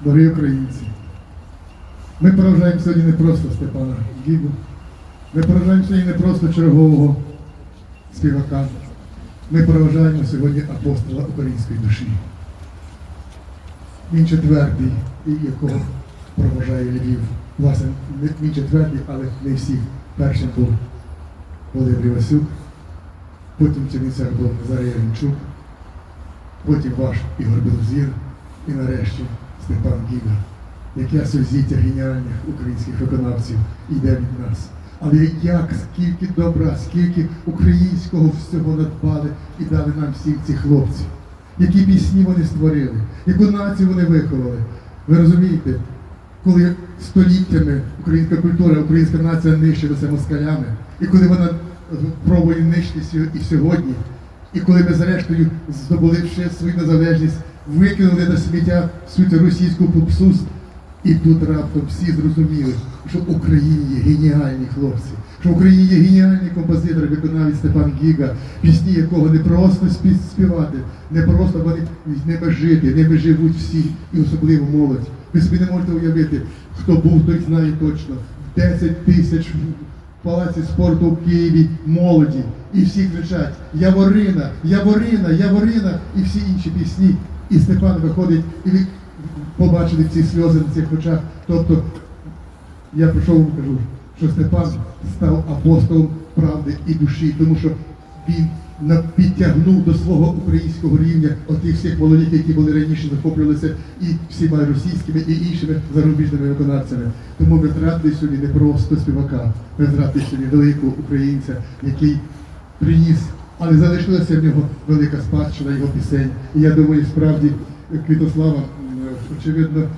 Дорогі українці, ми проважаємо сьогодні не просто Степана Гігу, ми проважаємо сьогодні не просто чергового співака, ми проважаємо сьогодні апостола української душі. Він четвертий, і якого проважає Львів. Власне, він четвертий, але не всіх. Першим був Володимир Івасюк, потім в Чернівцях був Назарій Янчук, потім ваш Ігор Білозір і нарешті Степан Гіга, яке сузіття геніальних українських виконавців іде від нас. Але як, скільки добра, скільки українського всього надбали і дали нам всі ці хлопці, які пісні вони створили, яку націю вони виховали. Ви розумієте, коли століттями українська культура, українська нація нищилася москалями, і коли вона пробує нищити і сьогодні, і коли ми зрештою, здобуливши свою незалежність, викинули на сміття всю цю російську попсу, і тут раптом всі зрозуміли, що в Україні є геніальні хлопці, що в Україні є геніальний композитор, виконавець Степан Гіга, пісні якого не просто спі- співати, не просто вони ними жити, ними живуть всі, і особливо молодь. Ви собі не можете уявити, хто був, той знає точно. 10 тисяч в палаці спорту в Києві молоді. І всі кричать Яворина, Яворина, Яворина і всі інші пісні. І Степан виходить, і побачили ці сльози на цих очах. Тобто я прийшов і кажу, що Степан став апостолом правди і душі, тому що він підтягнув до свого українського рівня отих всіх молодих, які були раніше захоплювалися і всіма російськими і іншими зарубіжними виконавцями. Тому ми втратили сьогодні не просто співака, ми втратили сьогодні великого українця, який приніс, але залишилася в нього велика спадщина його пісень. І я думаю, справді Квітослава, очевидно,